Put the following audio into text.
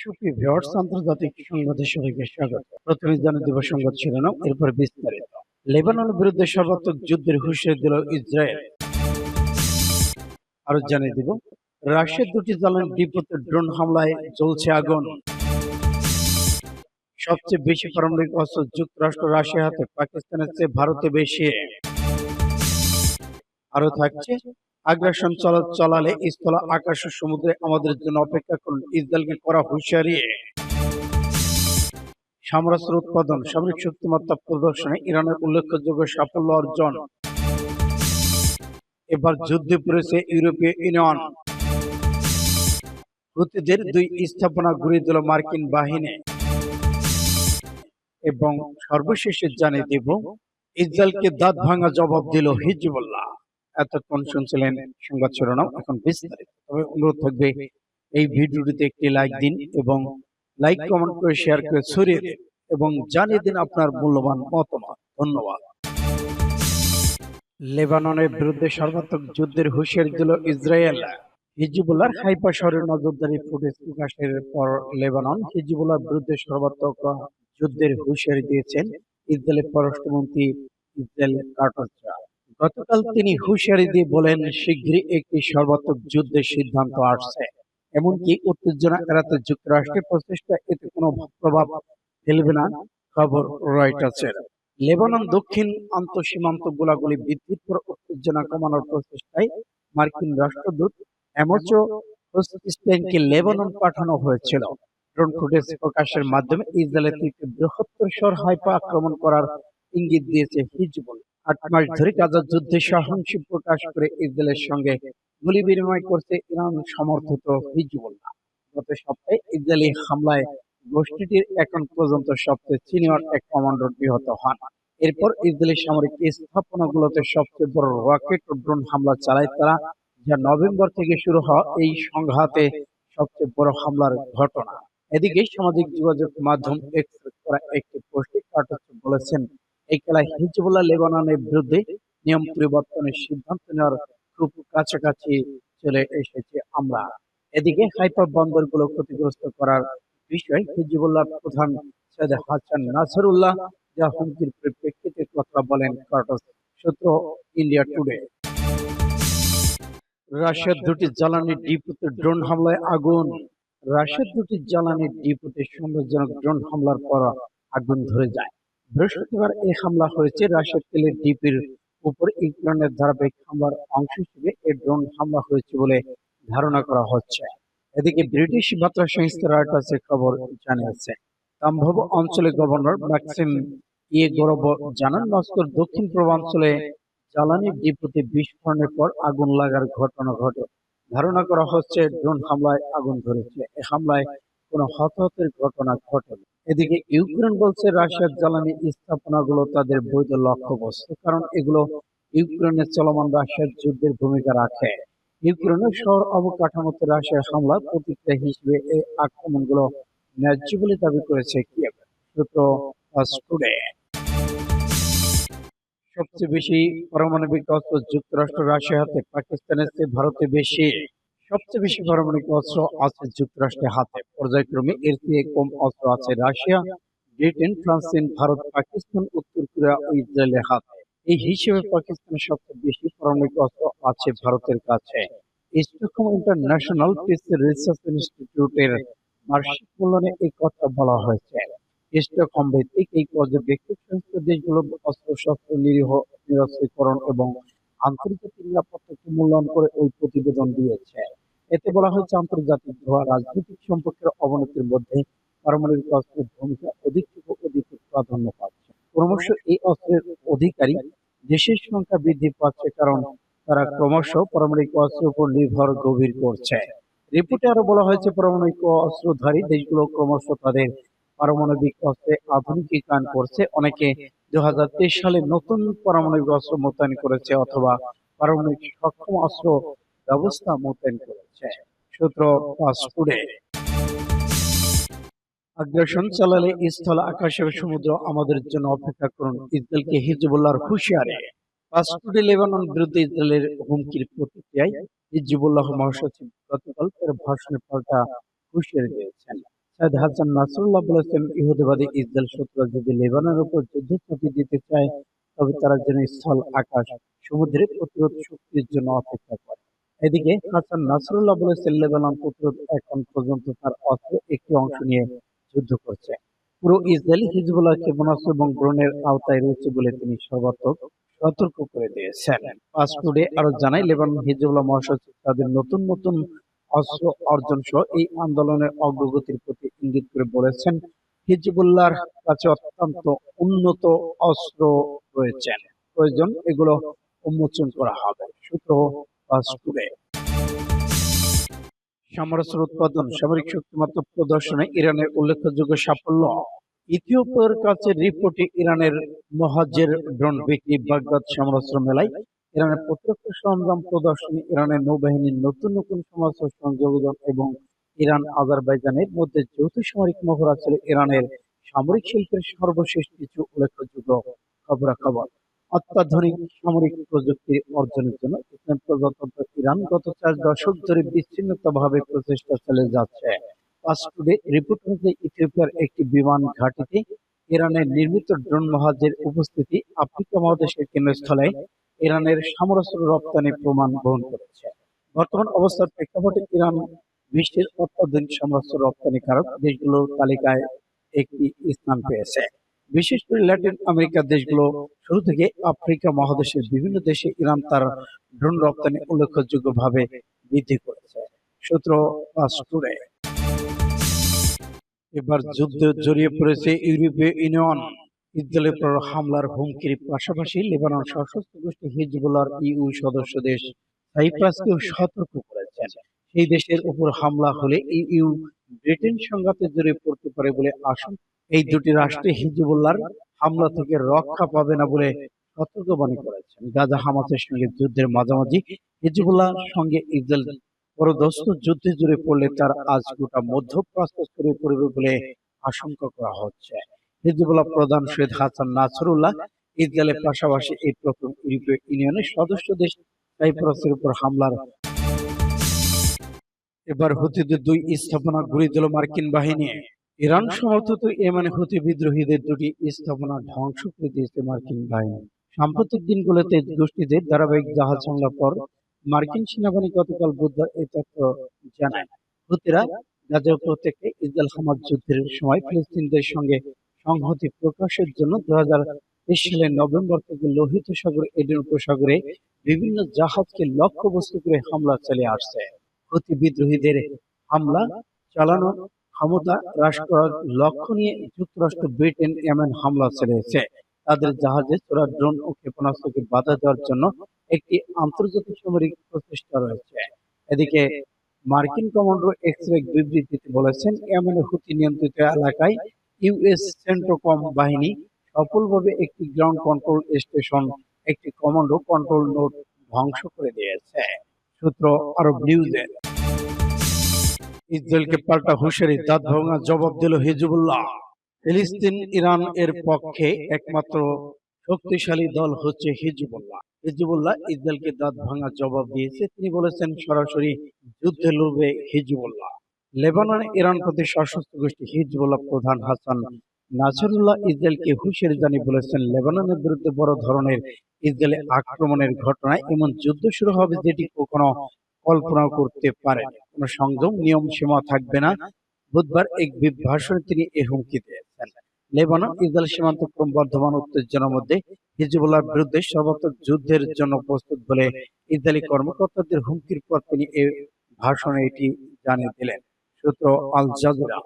সুপ্রিয় ভিউয়ার্স, আন্তর্জাতিক সংবাদে সবাইকে স্বাগত। প্রথমে সংবাদ শিরোনাম, এরপর বিস্তারিত। লেবাননের বিরুদ্ধে সর্বাত্মক যুদ্ধের দিল ইসরায়েল। আরও জানিয়ে রাশিয়ার দুটি জ্বালানি ডিপোতে ড্রোন হামলায় জ্বলছে আগুন। সবচেয়ে বেশি পারমাণবিক অস্ত্র যুক্তরাষ্ট্র রাশিয়া হাতে, পাকিস্তানের চেয়ে ভারতে বেশি। আরও থাকছে আগ্রাসন চলা চলালে স্থল আকাশ ও সমুদ্রে আমাদের জন্য অপেক্ষা করুন। ইসরায়েলকে করা হুঁশিয়ারি। সামরাস্ত্র উৎপাদন, সামরিক শক্তিমত্তা প্রদর্শনে ইরানের উল্লেখযোগ্য সাফল্য অর্জন। এবার যুদ্ধে পড়েছে ইউরোপীয় ইউনিয়ন। হুতিদের দুই স্থাপনা ঘুরিয়ে দিল মার্কিন বাহিনী। এবং সর্বশেষে জানিয়ে দেব, ইসরায়েলকে দাঁত ভাঙা জবাব দিল হিজবুল্লাহ। এতক্ষণ শুনছিলেন সংবাদ শিরোনাম। এখন বিস্তারিত। তবে অনুরোধ থাকবে, এই ভিডিওটিতে একটি লাইক দিন এবং লাইক কমেন্ট করে শেয়ার করে ছড়িয়ে দিন এবং জানিয়ে দিন আপনার মূল্যবান মতামত। ধন্যবাদ। লেবাননের বিরুদ্ধে সর্বাত্মক যুদ্ধের হুঁশিয়ারি দিল ইসরায়েল। হিজবুল্লাহর হাইপা শহরের নজরদারি ফুটেজ প্রকাশের পর লেবানন হিজবুল্লাহর বিরুদ্ধে সর্বাত্মক যুদ্ধের হুঁশিয়ারি দিয়েছেন ইসরায়েলের পররাষ্ট্রমন্ত্রী ইসরায়েল কার্টসরা। গতকাল তিনি হুঁশিয়ারি দিয়ে বলেন, শীঘ্রই একটি সর্বাত্মক যুদ্ধের সিদ্ধান্ত আসছে। এমনকি উত্তেজনা এড়াতে যুক্তরাষ্ট্রের প্রচেষ্টা এতে কোনো প্রভাব ফেলবে না, খবর রয়টার্সের। লেবানন দক্ষিণ আন্তঃসীমান্ত গোলাগুলি বৃদ্ধির পর উত্তেজনা কমানোর প্রচেষ্টায় মার্কিন রাষ্ট্রদূত অ্যামোচো হোস্টিস্টাইনকে লেবানন পাঠানো হয়েছিল। ড্রোন ফুটেজ প্রকাশের মাধ্যমে ইসরায়েলের তৃতীয় বৃহত্তর শহর হাইপা আক্রমণ করার ইঙ্গিত দিয়েছে হিজবুল। আট মাস ধরে গাজার যুদ্ধে সহনশী প্রকাশ করে ইসরায়েলের সঙ্গে গুলি বিনিময় করছে ইরান সমর্থিত হিজবুল্লাহ। গত সপ্তাহে ইসরায়েলি হামলায় গোষ্ঠীটির এখন পর্যন্ত সবচেয়ে সিনিয়র এক কমান্ডার নিহত হন। এরপর ইসরায়েলি সামরিক স্থাপনাগুলোতে সবচেয়ে বড় রকেট ও ড্রোন হামলা চালায় তারা, যা নভেম্বর থেকে শুরু হওয়া এই সংঘাতে সবচেয়ে বড় হামলার ঘটনা। এদিকে সামাজিক যোগাযোগ মাধ্যম করা একটি পোস্টে কার্টস বলেছেন এই খেলায় হিজবুল্লাহ লেবাননের বিরুদ্ধে নিয়ম পরিবর্তনের সিদ্ধান্ত নেওয়ার খুব কাছাকাছি চলে এসেছে আমরা। এদিকে হাইপার বন্দরগুলো ক্ষতিগ্রস্ত করার বিষয়ে হিজবুল্লাহ প্রধান সৈয়দ হাসান নাসরুল্লাহ যা হুমকির পরিপ্রেক্ষিতে কথা বলেন কার্টস সূত্র ইন্ডিয়া টুডে। রাশিয়ার দুটি জ্বালানি ডিপোতে ড্রোন হামলায় আগুন। রাশিয়ার দুটি জ্বালানি ডিপোতে সন্দেহজনক ড্রোন হামলার পর আগুন ধরে যায়। বৃহস্পতিবার এই হামলা হয়েছে। রাশিয়ার তেলের ডিপির উপর ইউক্রেনের ধারাবাহিক হামলার অংশ হিসেবে এই ড্রোন হামলা হয়েছে বলে ধারণা করা হচ্ছে। এদিকে ব্রিটিশ বার্তা সংস্থা রয়টার্সের খবর জানিয়েছে তাম্ভব অঞ্চলের গভর্নর ম্যাক্সিম ইয়ে গৌরব জানান, মস্কোর দক্ষিণ পূর্বাঞ্চলে জ্বালানি ডিপোতে বিস্ফোরণের পর আগুন লাগার ঘটনা ঘটে। ধারণা করা হচ্ছে, ড্রোন হামলায় আগুন ধরেছে। এ হামলায় কোনো হতাহতের ঘটনা ঘটেনি। এদিকে ইউক্রেন বলছে রাশিয়ার জ্বালানি স্থাপনাগুলো তাদের বৈধ লক্ষ্য লক্ষ্যবস্তু, কারণ এগুলো ইউক্রেনের চলমান রাশিয়ার যুদ্ধের ভূমিকা রাখে। ইউক্রেনের শহর অবকাঠামোতে রাশিয়ার হামলা প্রতিক্রিয়া হিসেবে এই আক্রমণগুলো ন্যায্য বলে দাবি করেছে সবচেয়ে বেশি পারমাণবিক অস্ত্র যুক্তরাষ্ট্র রাশিয়া হাতে, পাকিস্তানের চেয়ে ভারতে বেশি। সবচেয়ে বেশি পারমাণবিক অস্ত্র আছে যুক্তরাষ্ট্রের হাতে। পর্যায়ক্রমে এর চেয়ে কম অস্ত্র আছে Russia, Britain, France Bharat, Pakistan, উত্তর কোরিয়া ও ইসরায়েলের হাতে। এই হিসেবে পাকিস্তানের সবচেয়ে বেশি পারমাণবিক অস্ত্র আছে ভারতের কাছে। স্টকহোম ইন্টারন্যাশনাল পিস রিসার্চ ইনস্টিটিউটের বার্ষিক মূল্যায়নে এই কথা বলা হয়েছে। স্টকহোম ভিত্তিক এই পর্যবেক্ষক সংস্থা দেশগুলো অস্ত্র শস্ত্র নিরীহ, নিরস্ত্রীকরণ এবং আন্তর্জাতিক নিরাপত্তাকে মূল্যায়ন করে ওই প্রতিবেদন দিয়েছে। এতে বলা হয়েছে আন্তর্জাতিক ধোয়া রাজনৈতিক সম্পর্কের অবনতির মধ্যে পারমাণবিক অস্ত্রের ভূমিকা অধিক থেকে অধিক প্রাধান্য পাচ্ছে। ক্রমশ এই অস্ত্রের অধিকারী দেশের সংখ্যা বৃদ্ধি পাচ্ছে কারণ তারা ক্রমশ পারমাণবিক অস্ত্রের উপর নির্ভর গভীর করছে। রিপোর্টে আরও বলা হয়েছে, পারমাণবিক অস্ত্রধারী দেশগুলো ক্রমশ তাদের পারমাণবিক অস্ত্রে আধুনিকীকরণ করছে। অনেকে দু হাজার তেইশ সালে নতুন পারমাণবিক অস্ত্র মোতায়েন করেছে অথবা পারমাণবিক সক্ষম অস্ত্র ব্যবস্থা মোতায়েন করেছে। সূত্র পাসপোর্টে আগ্রাসন চালালে স্থল আকাশে ও সমুদ্র আমাদের জন্য অপেক্ষা করুন। ইসরায়েলকে হিজবুল্লাহর হুঁশিয়ারে। পাসপোর্টে লেবানন বিরুদ্ধে ইসরায়েলের হুমকির প্রতিক্রিয়ায় হিজবুল্লাহ মহাসচিব গতকাল তার ভাষণে পাল্টা হুঁশিয়ারি দিয়েছেন। সাইদ হাসান নাসরুল্লাহ বলেছেন, ইহুদিবাদী ইসরায়েল শত্রুরা যদি লেবাননের উপর যুদ্ধ চাপিয়ে দিতে চায়, তবে তারা যেন স্থল, আকাশ সমুদ্রে প্রতিরোধ শক্তির জন্য অপেক্ষা করে। এদিকে হাসান নাসরুল্লাহ বলেছেন লেবানন প্রতিরোধ এখন পর্যন্ত তার অস্ত্রের একটি অংশ নিয়ে যুদ্ধ করছে। পুরো ইসরায়েল হিজবুল্লাহ ক্ষেপণাস্ত্র এবং ড্রোনের আওতায় রয়েছে বলে তিনি সর্বাত্মক সতর্ক করে দিয়েছেন। পাসপোর্টে আরও জানাই লেবানন হিজবুল্লাহ মহাসচিব তাদের নতুন নতুন অস্ত্র অর্জন সহ এই আন্দোলনের অগ্রগতির প্রতি ইঙ্গিত করে বলেছেন, হিজবুল্লাহর কাছে অত্যন্ত উন্নত অস্ত্র রয়েছে। প্রয়োজন এগুলো উন্মোচন করা হবে। সূত্র পাসপোর্টে সমরাস্ত্র উৎপাদন, সামরিক শক্তিমাত্রা প্রদর্শনে ইরানের উল্লেখযোগ্য সাফল্য। ইথিওপিয়ার কাছে রিপোর্টে ইরানের মহাজের ড্রোন বিক্রি বাগদাদ সমরাস্ত্র মেলায় ইরানের প্রতিরক্ষা সরঞ্জাম প্রদর্শনী ইরানের নৌবাহিনীর নতুন নতুন সমরাস্ত্র সংযোজন এবং ইরান আজারবাইজানের মধ্যে যৌথ সামরিক মহড়া ছিল ইরানের সামরিক শিল্পের সর্বশেষ কিছু উল্লেখযোগ্য খবরাখবর। অত্যাধুনিক সামরিক প্রযুক্তি অর্জনের জন্য ইসলাম প্রজাতন্ত্র ইরান গত চার দশক ধরে বিচ্ছিন্নতাভাবে প্রচেষ্টা চালিয়ে যাচ্ছে। পাসপোর্টে রিপোর্ট ইথিওপিয়ার একটি বিমান ঘাঁটিতে ইরানের নির্মিত ড্রোন মহাজের উপস্থিতি আফ্রিকা মহাদেশের কেন্দ্রস্থলে ইরানের সমরাস্ত্র রপ্তানি প্রমাণ বহন করেছে। বর্তমান অবস্থার প্রেক্ষাপটে ইরান বিশ্বের অত্যাধুনিক সমরাস্ত্র রপ্তানিকারক দেশগুলোর তালিকায় একটি স্থান পেয়েছে। বিশেষ করে ল্যাটিন আমেরিকার দেশগুলো, শুরু থেকে আফ্রিকা মহাদেশের বিভিন্ন দেশে ইরান তার ড্রোন রপ্তানি উল্লেখযোগ্যভাবে বৃদ্ধি করেছে। সূত্র পাসপোর্টে এবার যুদ্ধে জড়িয়ে পড়েছে ইউরোপীয় ইউনিয়ন। ইসরায়েলের পর হামলার হুমকির পাশাপাশি লেবানন সশস্ত্র গোষ্ঠী হিজবুল্লাহর ইউ সদস্য দেশ সাইপ্রাসকেও সতর্ক করেছেন সেই দেশের উপর হামলা হলে ইউ ব্রিটেন সংঘাতে জড়িয়ে পড়তে পারে বলে আশঙ্কা। এই দুটি রাষ্ট্রে হিজবুল্লাহর হামলা থেকে রক্ষা পাবে না বলে সতর্কবাণী করেছেন গাজা হামাসের সঙ্গে যুদ্ধের মাঝামাঝি সঙ্গে ইসরায়েল পরদস্ত যুদ্ধে জুড়ে পড়লে তার আজ গোটা মধ্যপ্রাচ্য ছড়িয়ে পড়বে বলে আশঙ্কা করা হচ্ছে। হিজবুল্লাহ প্রধান সৈয়দ হাসান নাসরুল্লাহ ইসরায়েলের পাশাপাশি এই প্রথম ইউরোপীয় ইউনিয়নের সদস্য দেশ সাইপ্রাসের উপর হামলার এবার হুতিদের দুই স্থাপনা ঘুরিয়ে দিল মার্কিন বাহিনী। ইরান সমর্থিত ইয়েমেনে হুতি বিদ্রোহীদের দুটি স্থাপনা ধ্বংস করে দিয়েছে মার্কিন বাহিনী। সাম্প্রতিক দিনগুলোতে গোষ্ঠীদের ধারাবাহিক জাহাজ হামলার পর মার্কিন সেনাবাহিনী গতকাল বুধবার এই তথ্য জানায়। হুতিরা গাজা উপত্যকে ইসরায়েল হামাজ যুদ্ধের সময় ফিলিস্তিনদের সঙ্গে সংহতি প্রকাশের জন্য দু হাজার তেইশ সালের নভেম্বর থেকে লোহিত সাগর, এডেন উপসাগরে বিভিন্ন জাহাজকে লক্ষ্যবস্তু করে হামলা চালিয়ে আসছে। হুতি বিদ্রোহীদের হামলা, চালানোর ক্ষমতা হ্রাস করার লক্ষ্য নিয়ে যুক্তরাষ্ট্র, ব্রিটেন এমন হামলা চালিয়েছে। তাদের জাহাজে চোরা ড্রোন ও ক্ষেপণাস্ত্রকে বাধা দেওয়ার জন্য একটি আন্তর্জাতিক সামরিক প্রচেষ্টা রয়েছে। এদিকে মার্কিন কমান্ডার এক্স রে বিবৃতিতে বলেছেন, এমন হুতি নিয়ন্ত্রিত এলাকায় ইউএস সেন্ট্রোকম বাহিনী সফলভাবে একটি গ্রাউন্ড কন্ট্রোল স্টেশন, একটি কমান্ডো কন্ট্রোল নোট ধ্বংস করে দিয়েছে। সূত্র আরব নিউজের ইসরায়েলকে পাল্টা হুঁশিয়ারি দাঁত ভাঙা জবাব দিল হিজবুল্লাহ। ফিলিস্তিন, ইরান এর পক্ষে একমাত্র শক্তিশালী দল হচ্ছে হিজবুল্লাহ। হিজবুল্লাহ ইসরায়েলকে দাঁত ভাঙা জবাব দিয়েছে। তিনি বলেছেন, সরাসরি যুদ্ধে লড়বে হিজবুল্লাহ। লেবানন, ইরান প্রতি সশস্ত্র গোষ্ঠী হিজবুল্লাহ প্রধান হাসান নাসরুল্লাহ ইসরায়েলকে হুঁশিয়ারি জানিয়ে বলেছেন, লেবাননের বিরুদ্ধে বড় ধরনের ইসরায়েলে আক্রমণের ঘটনায় এমন যুদ্ধ শুরু হবে যেটি কখনো কল্পনা করতে পারে কোন সংযম, নিয়ম সীমা থাকবে না। বুধবার এক ভাষণে তিনি এ হুমকি দিয়েছেন। লেবানন ইসরায়েল সীমান্ত ক্রমবর্ধমান উত্তেজনার মধ্যে হিজবুল্লাহর বিরুদ্ধে সর্বাত্মক যুদ্ধের জন্য প্রস্তুত বলে ইসরায়েলি কর্মকর্তাদের হুমকির পর তিনি এ ভাষণে এটি জানিয়ে দিলেন। সূত্র আল জাজিরা।